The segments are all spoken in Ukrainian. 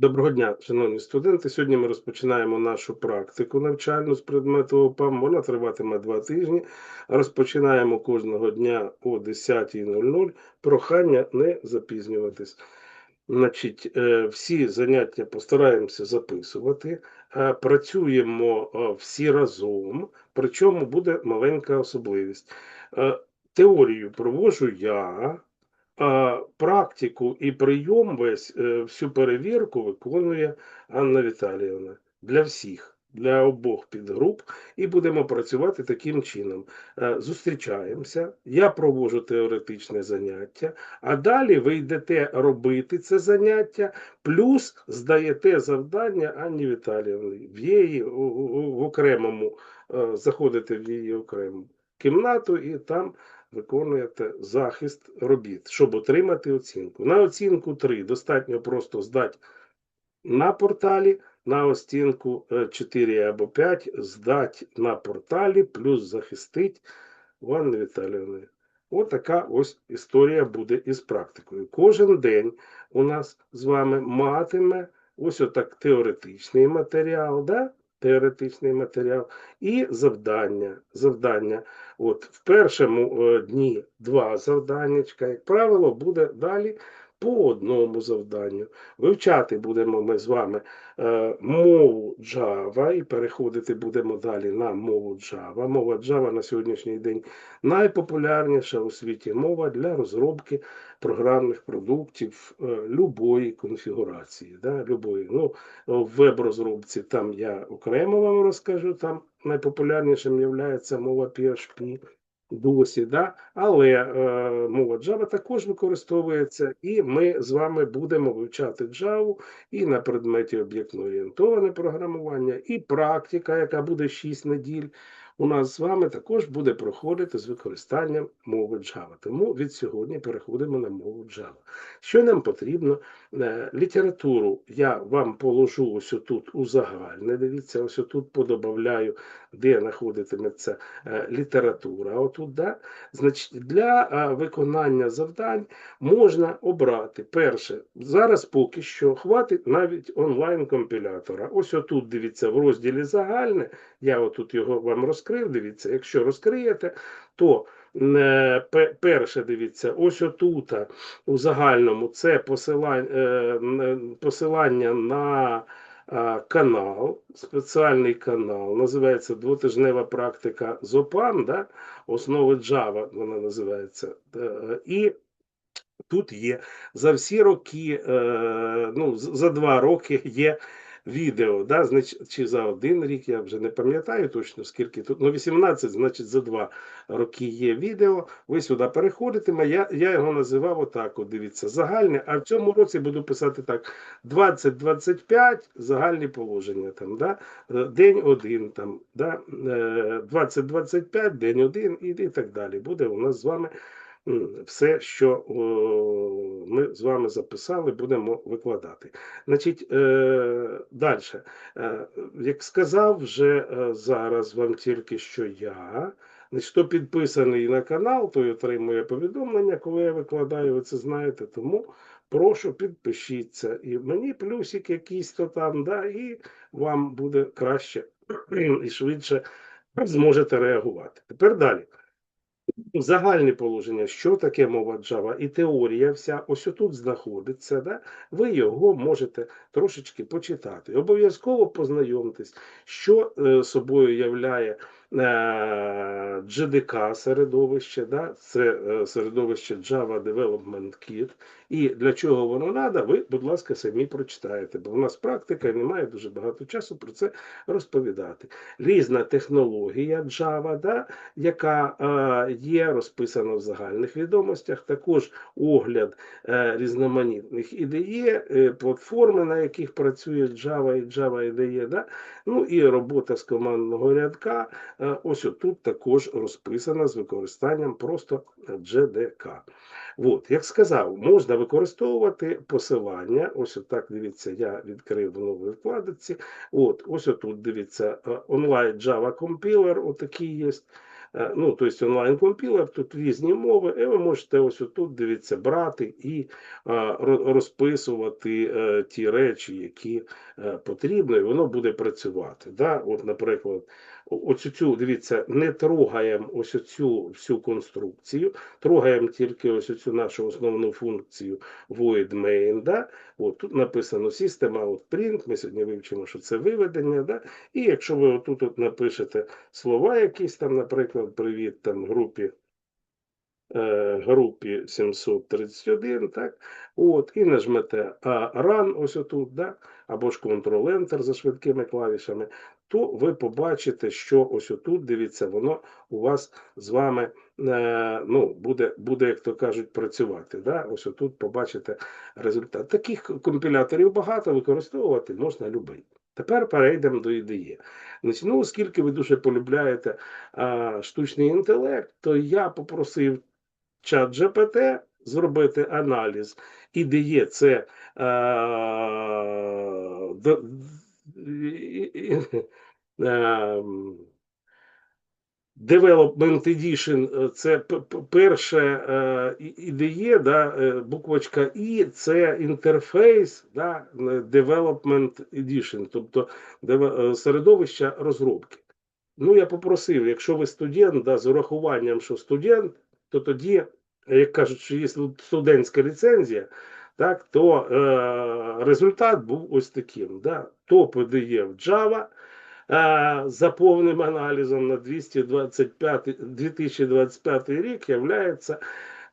Доброго дня, шановні студенти. Сьогодні ми розпочинаємо нашу практику навчальну з предмету ОПАМ. Вона триватиме два тижні. Розпочинаємо кожного дня о 10.00. Прохання не запізнюватись. Значить, е, всі заняття постараємося записувати. Е, Працюємо е, всі разом, причому буде маленька особливість. Теорію проводжу я, практику і прийом весь е, всю перевірку виконує Анна Віталіївна. Для всіх, для обох підгруп, і будемо працювати таким чином. Е, Зустрічаємося, я проводжу теоретичне заняття, а далі ви йдете робити це заняття, плюс здаєте завдання Анні Віталіївні. В її в окремому, е, заходите в її окрему кімнату і там виконуєте захист робіт, щоб отримати оцінку. На оцінку 3 достатньо просто здати на порталі, на оцінку е, 4 або 5 здати на порталі, плюс захистить в Анни Віталіївни. Отака ось історія буде із практикою. Кожен день у нас з вами матиме ось отак теоретичний матеріал, да? Теоретичний матеріал і завдання. завдання. От в першому е, дні два завданнячка, як правило, буде далі по одному завданню. Вивчати будемо ми з вами е, мову Java і переходити будемо далі на мову Java. Мова Java на сьогоднішній день найпопулярніша у світі мова для розробки програмних продуктів е, любої конфігурації. Да, любої. Ну, в веб-розробці там я окремо вам розкажу, там найпопулярнішим є мова PHP досі, да? але е, мова Java також використовується, і ми з вами будемо вивчати Java і на предметі об'єктно-орієнтоване програмування, і практика, яка буде 6 неділь, у нас з вами також буде проходити з використанням мови Java. Тому від сьогодні переходимо на мову Java. Що нам потрібно? Е, Літературу я вам положу ось тут у загальне. Дивіться, ось тут подобавляю, де знаходитиметься е, література. Отут, да? Значить, для е, виконання завдань можна обрати перше. Зараз поки що хватить навіть онлайн-компілятора. Ось отут, дивіться, в розділі загальне. Я отут його вам розкрив. Дивіться, якщо розкриєте, то е, перше, дивіться, ось отут у загальному це посилання, е, посилання на канал, спеціальний канал, називається двотижнева практика ЗОПАН, да? основи Java вона називається. Е, І тут є за всі роки, е, ну, за два роки є відео, да? значить, чи за один рік, я вже не пам'ятаю точно, скільки тут, ну 18, значить, за два роки є відео. Ви сюди переходите, я, я його називав отак, от дивіться, загальне, а в цьому році буду писати так, 20-25 загальні положення, там, да? е, день один, там, да? е, 20-25, день один і, і так далі. Буде у нас з вами все, що ми з вами записали, будемо викладати. Значить, е, далі. Е, як сказав вже е, зараз вам тільки що я, хто підписаний на канал, той отримує повідомлення, коли я викладаю, ви це знаєте, тому прошу підпишіться. І мені плюсик якийсь то там, да, і вам буде краще і швидше зможете реагувати. Тепер далі. Загальне положення, що таке мова Java, і теорія вся ось тут знаходиться. Да? Ви його можете трошечки почитати. Обов'язково познайомтесь, що е, собою являє GDK середовище, да? це е, середовище Java Development Kit. І для чого воно треба, ви, будь ласка, самі прочитаєте, бо в нас практика немає дуже багато часу про це розповідати. Різна технологія Java, да? яка е, є розписана в загальних відомостях, також огляд е, різноманітних ідеє, е, платформи, на яких працює Java і Java IDE, да? ну і робота з командного рядка. Е, ось отут також розписана з використанням просто JDK. От, як сказав, можна використовувати посилання. Ось отак, дивіться, я відкрив в новій вкладці. От, ось отут, дивіться, онлайн Java Compiler, отакий є. Е, Ну, тобто онлайн-компілер, тут різні мови, і ви можете ось отут, дивіться, брати і розписувати е, ті речі, які е, потрібно, і воно буде працювати. Да? От, наприклад, о- оцю цю, дивіться, не трогаємо ось оцю всю конструкцію, трогаємо тільки ось оцю нашу основну функцію void main. Да? От, тут написано System out print, ми сьогодні вивчимо, що це виведення. Да? І якщо ви отут от напишете слова якісь там, наприклад, привіт там групі е, групі 731, так, от, і нажмете Run ось отут, да, або ж Ctrl-Enter за швидкими клавішами, то ви побачите, що ось отут, дивіться, воно у вас з вами е, ну, буде, буде, як то кажуть, працювати. Да? Ось отут побачите результат. Таких компіляторів багато, використовувати можна любий. Тепер перейдемо до ідеї. Ну, оскільки ви дуже полюбляєте а, штучний інтелект, то я попросив чат GPT зробити аналіз ідеї. Це а, ем, Development Edition е, це п- п- перше е, ідеє, да, е, буквочка І це інтерфейс да, е, Development Edition, тобто е, середовище розробки. Ну, я попросив, якщо ви студент, да, з урахуванням, що студент, то тоді, як кажуть, що є студентська ліцензія, так, то е, результат був ось таким. Да. Топ ідеє в Java, а, за повним аналізом на 225, 2025 рік являється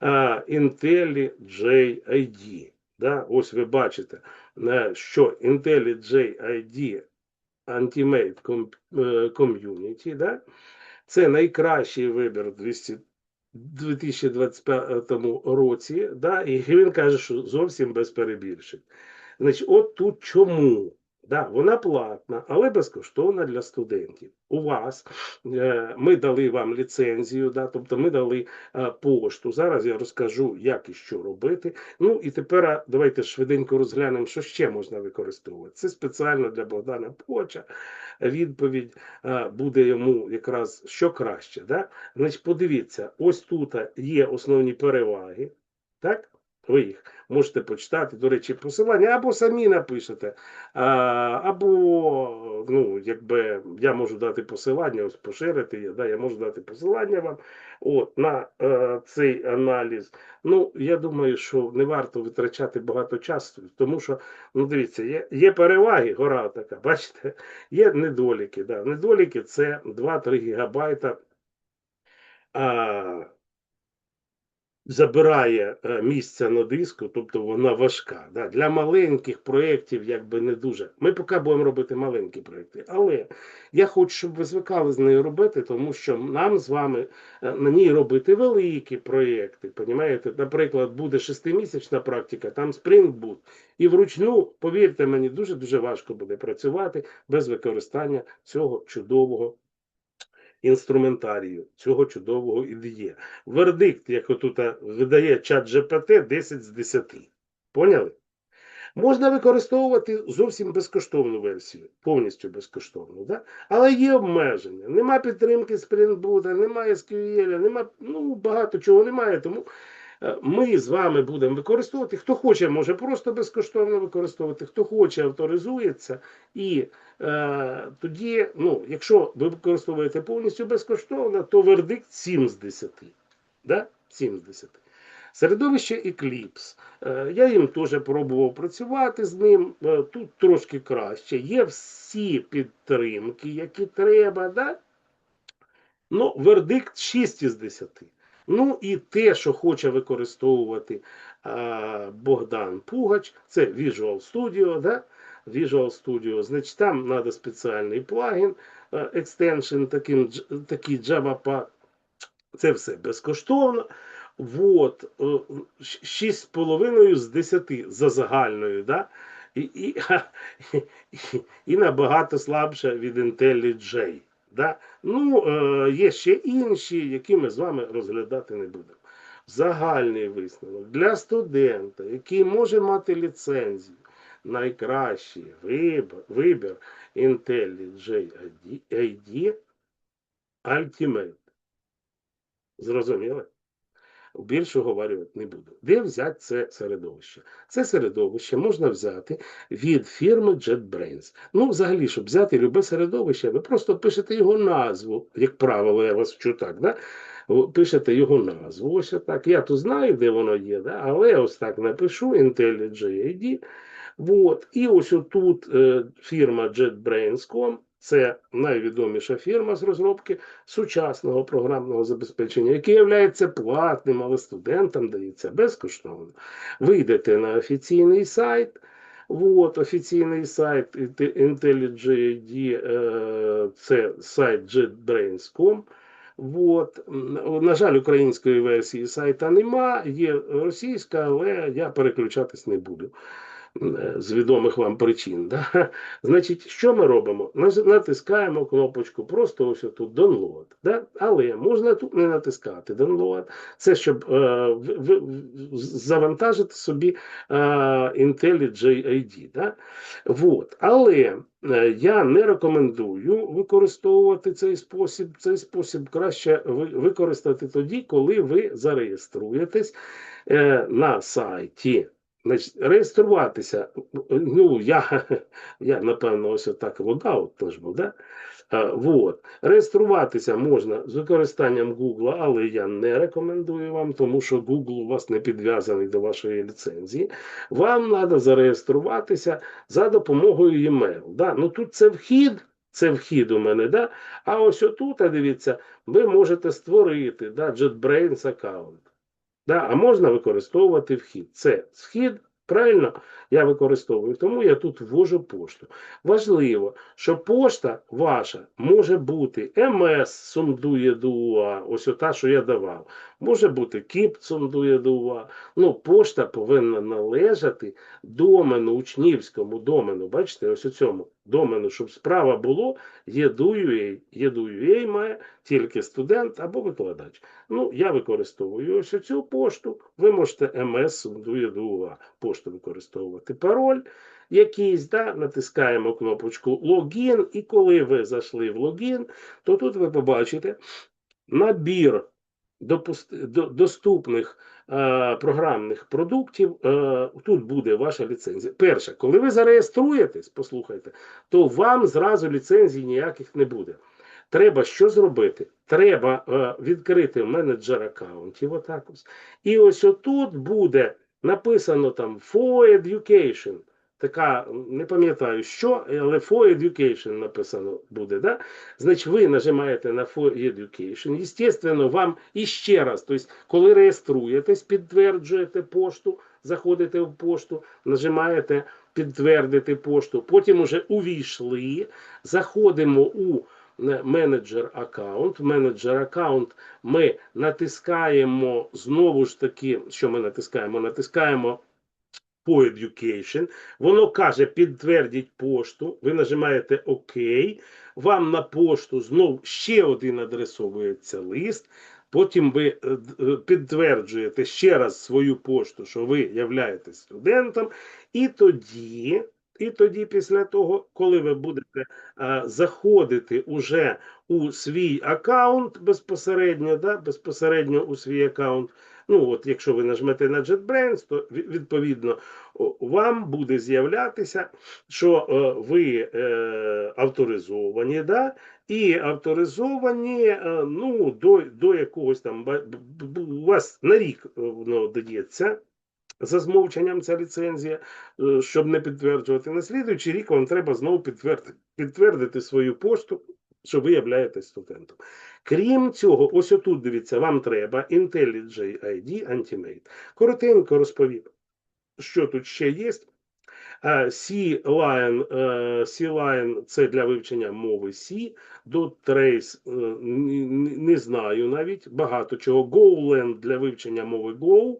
а, IntelliJ ID. Да? Ось ви бачите, е, що IntelliJ ID Ultimate Com- е, Community, да? це найкращий вибір в 200 2025 році, да? і він каже, що зовсім без перебільшень. Значить, от тут чому? Да, вона платна, але безкоштовна для студентів. У вас е, ми дали вам ліцензію, да, тобто ми дали е, пошту. Зараз я розкажу, як і що робити. Ну і тепер давайте швиденько розглянемо, що ще можна використовувати. Це спеціально для Богдана Поча. Відповідь е, буде йому якраз що краще. Да? Значить, подивіться, ось тут є основні переваги. Так? Ви їх можете почитати, до речі, посилання, або самі напишете, або, ну, якби я можу дати посилання, ось поширити, да, я можу дати посилання вам от, на е, цей аналіз. Ну, я думаю, що не варто витрачати багато часу, тому що, ну, дивіться, є, є переваги, гора така, бачите, є недоліки. Да. Недоліки це 2-3 гігабайта. Забирає е, місця на диску, тобто вона важка. Да? Для маленьких проєктів якби не дуже. Ми поки будемо робити маленькі проєкти. Але я хочу, щоб ви звикали з нею робити, тому що нам з вами е, на ній робити великі проєкти. Понімаєте? Наприклад, буде шестимісячна практика, там Spring Boot. І вручну, повірте мені, дуже-дуже важко буде працювати без використання цього чудового інструментарію, цього чудового ідеє. Вердикт, як отут видає чат ЖПТ, 10 з 10. Поняли? Можна використовувати зовсім безкоштовну версію, повністю безкоштовну, да? але є обмеження. Нема підтримки Spring Boot, немає SQL, нема, ну, багато чого немає. Тому ми з вами будемо використовувати. Хто хоче, може просто безкоштовно використовувати, хто хоче, авторизується. І е, тоді, ну, якщо ви використовуєте повністю безкоштовно, то вердикт 7 з 10. Да? 7 з 10. Середовище Eclipse. Е, Я їм теж пробував працювати з ним. Е, Тут трошки краще. Є всі підтримки, які треба. Да? Ну, вердикт 6 із 10. Ну і те, що хоче використовувати а, Богдан Пугач, це Visual Studio. Да? Visual Studio. Значить, там треба спеціальний плагін, е, таким, такий Java Pack. Це все безкоштовно. Вот, е, 6,5 з 10 за загальною, да? і, і, і, і набагато слабше від IntelliJ. Да? Ну, е, є ще інші, які ми з вами розглядати не будемо. Загальний висновок для студента, який може мати ліцензію, найкращий вибір, вибір IntelliJ ID Ultimate. Зрозуміли? Більше говорити не буду. Де взяти це середовище? Це середовище можна взяти від фірми JetBrains. Ну, взагалі, щоб взяти любе середовище, ви просто пишете його назву, як правило, я вас вчу так, да? Пишете його назву, ось так. Я тут знаю, де воно є, да? але ось так напишу IntelliJ ID. Вот. І ось отут е, фірма JetBrains.com, це найвідоміша фірма з розробки сучасного програмного забезпечення, яке є платним, але студентам дається безкоштовно. Ви на офіційний сайт. Вот, офіційний сайт IntelliJ е, це сайт JetBrains.com. Вот. На жаль, української версії сайта нема, є російська, але я переключатись не буду. З відомих вам причин. Да? Значить, що ми робимо? Натискаємо кнопочку просто ось тут download. Да? Але можна тут не натискати download. Це щоб е, в, завантажити собі е, IntelliJ ID. Да? Вот. Але е, я не рекомендую використовувати цей спосіб. Цей спосіб краще використати тоді, коли ви зареєструєтесь е, на сайті. Значить, реєструватися. Ну, я, я напевно, ось отак логаут нажму, да? А, вот. Реєструватися можна з використанням Google, але я не рекомендую вам, тому що Google у вас не підв'язаний до вашої ліцензії. Вам треба зареєструватися за допомогою e-mail. Да? Ну тут це вхід. Це вхід у мене, да? а ось отут, дивіться, ви можете створити да, JetBrains аккаунт. Да, А можна використовувати вхід. Це схід, правильно, я використовую, тому я тут ввожу пошту. Важливо, що пошта ваша може бути МС сундує ДУА, ось ота, що я давав. Може бути КІП сундує ДУА. Ну, пошта повинна належати домену, учнівському домену. Бачите, ось у цьому домену, щоб справа було, ЄДУЮА. ЄДУЮА має тільки студент або викладач. Ну, я використовую ось цю пошту. Ви можете МС ДУА пошту використовувати. Пароль якийсь, да, натискаємо кнопочку логін, і коли ви зайшли в логін, то тут ви побачите набір доступних е, програмних продуктів, е, тут буде ваша ліцензія. Перше, коли ви зареєструєтесь, послухайте, то вам зразу ліцензій ніяких не буде. Треба що зробити? Треба е, відкрити менеджер аккаунтів. Отак ось. І ось отут буде написано там For Education така, не пам'ятаю що, але for education написано буде. да? Значить, ви нажимаєте на for education. Естественно, вам іще раз, тобто, коли реєструєтесь, підтверджуєте пошту, заходите в пошту, нажимаєте підтвердити пошту, потім уже увійшли, заходимо у менеджер аккаунт. Менеджер аккаунт ми натискаємо знову ж таки, що ми натискаємо? Натискаємо по Education, воно каже, підтвердіть пошту, ви нажимаєте ОК, вам на пошту знову ще один адресовується лист. Потім ви е, е, підтверджуєте ще раз свою пошту, що ви являєтесь студентом, і тоді, і тоді, після того, коли ви будете а, заходити уже у свій аккаунт безпосередньо, да, безпосередньо у свій аккаунт, Ну, от якщо ви нажмете на JetBrains, то відповідно вам буде з'являтися, що е, ви е, авторизовані, да? і авторизовані е, ну, до до якогось там у вас на рік воно дається. За змовченням ця ліцензія, щоб не підтверджувати на слідуючий рік, вам треба знову підтвердити, підтвердити свою пошту що ви являєтесь студентом. Крім цього, ось отут дивіться, вам треба IntelliJ ID Antimate. Коротенько розповім, що тут ще є. C-Line, C-Line це для вивчення мови C, DotTrace е, не знаю навіть багато чого. GoLand для вивчення мови Go,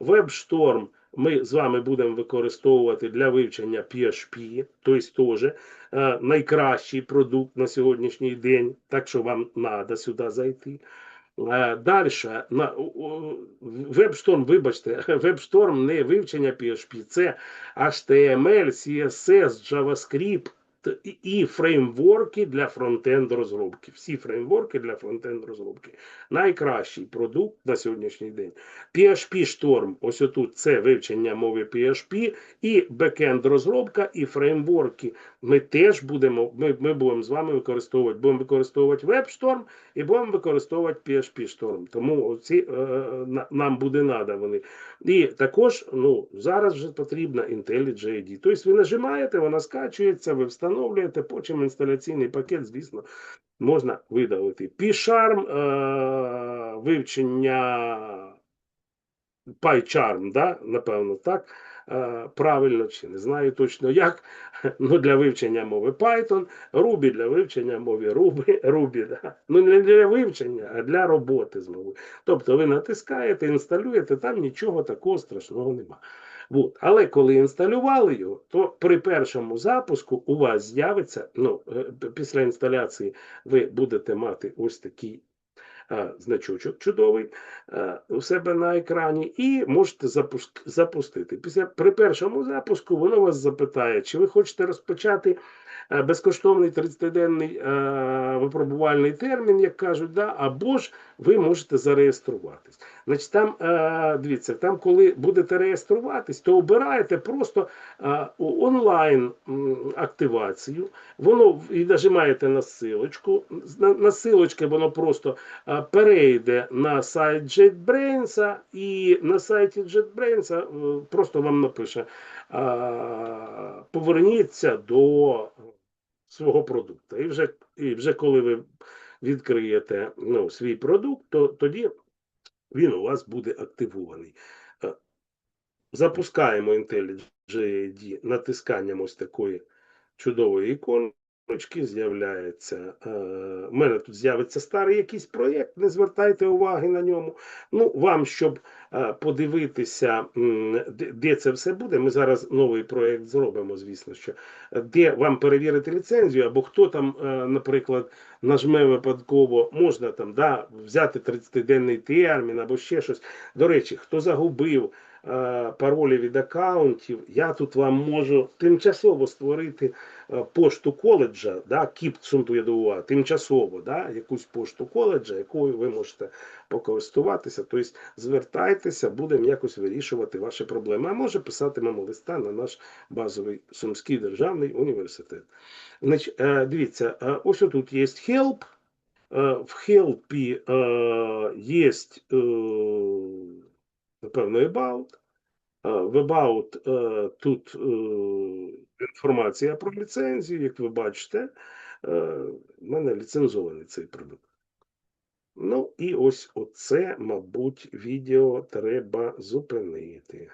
WebStorm ми з вами будемо використовувати для вивчення PHP, тобто теж е, найкращий продукт на сьогоднішній день, так що вам треба сюди зайти. Е, Далі на WebStorm, вибачте, WebStorm не вивчення PHP, це HTML, CSS, JavaScript, і- фреймворки для фронтенд розробки. Всі фреймворки для фронтенд розробки. Найкращий продукт на сьогоднішній день. PHP Storm, ось отут це вивчення мови PHP, і бекенд розробка, і фреймворки. Ми теж будемо, ми, ми будемо з вами використовувати. Будемо використовувати WebStorm і будемо використовувати PHP Storm. Тому ці, е, на- нам буде надо вони. І також ну, зараз вже потрібна IntelliJ IDE. Тобто ви нажимаєте, вона скачується, ви встановлюєте, потім інсталяційний пакет, звісно, можна видалити. PyCharm, е, вивчення PyCharm, да? напевно, так. Е, Правильно чи не знаю точно як. Ну, для вивчення мови Python, Ruby для вивчення мови Ruby, Ruby да? ну не для вивчення, а для роботи з мовою. Тобто ви натискаєте, інсталюєте, там нічого такого страшного нема. От. Але коли інсталювали його, то при першому запуску у вас з'явиться, ну, е, після інсталяції ви будете мати ось такий е, значочок чудовий е, у себе на екрані, і можете запуск- запустити. Після при першому запуску воно вас запитає, чи ви хочете розпочати безкоштовний 30-денний е, випробувальний термін, як кажуть, да, або ж ви можете зареєструватись. Значить, там е, дивіться, там, коли будете реєструватись, то обираєте просто е, онлайн активацію. Воно і нажимаєте на силочку. На, силочки воно просто е, перейде на сайт JetBrains, і на сайті JetBrains просто вам напише поверніться до свого продукту. І вже, і вже коли ви відкриєте ну, свій продукт, то тоді він у вас буде активований. Е, Запускаємо IntelliJ IDE натисканням ось такої чудової іконочки. З'являється. Е, у мене тут з'явиться старий якийсь проєкт, не звертайте уваги на ньому. Ну, вам, щоб е, подивитися, де, це все буде, ми зараз новий проєкт зробимо, звісно, що е, де вам перевірити ліцензію, або хто там, е, наприклад, нажме випадково, можна там да, взяти 30-денний термін або ще щось. До речі, хто загубив е, паролі від аккаунтів, я тут вам можу тимчасово створити е, пошту коледжа, да, кіпцунтуєдува, тимчасово, да, якусь пошту коледжа, якою ви можете покористуватися. Тобто звертайтеся, будемо якось вирішувати ваші проблеми. А може писатимемо листа на наш базовий Сумський державний університет. Значить, е, дивіться, е, ось тут є help. Е, В help є, напевно, about. В about е, тут е, інформація про ліцензію, як ви бачите. Е, В мене ліцензований цей продукт. Ну, і ось оце, мабуть, відео треба зупинити.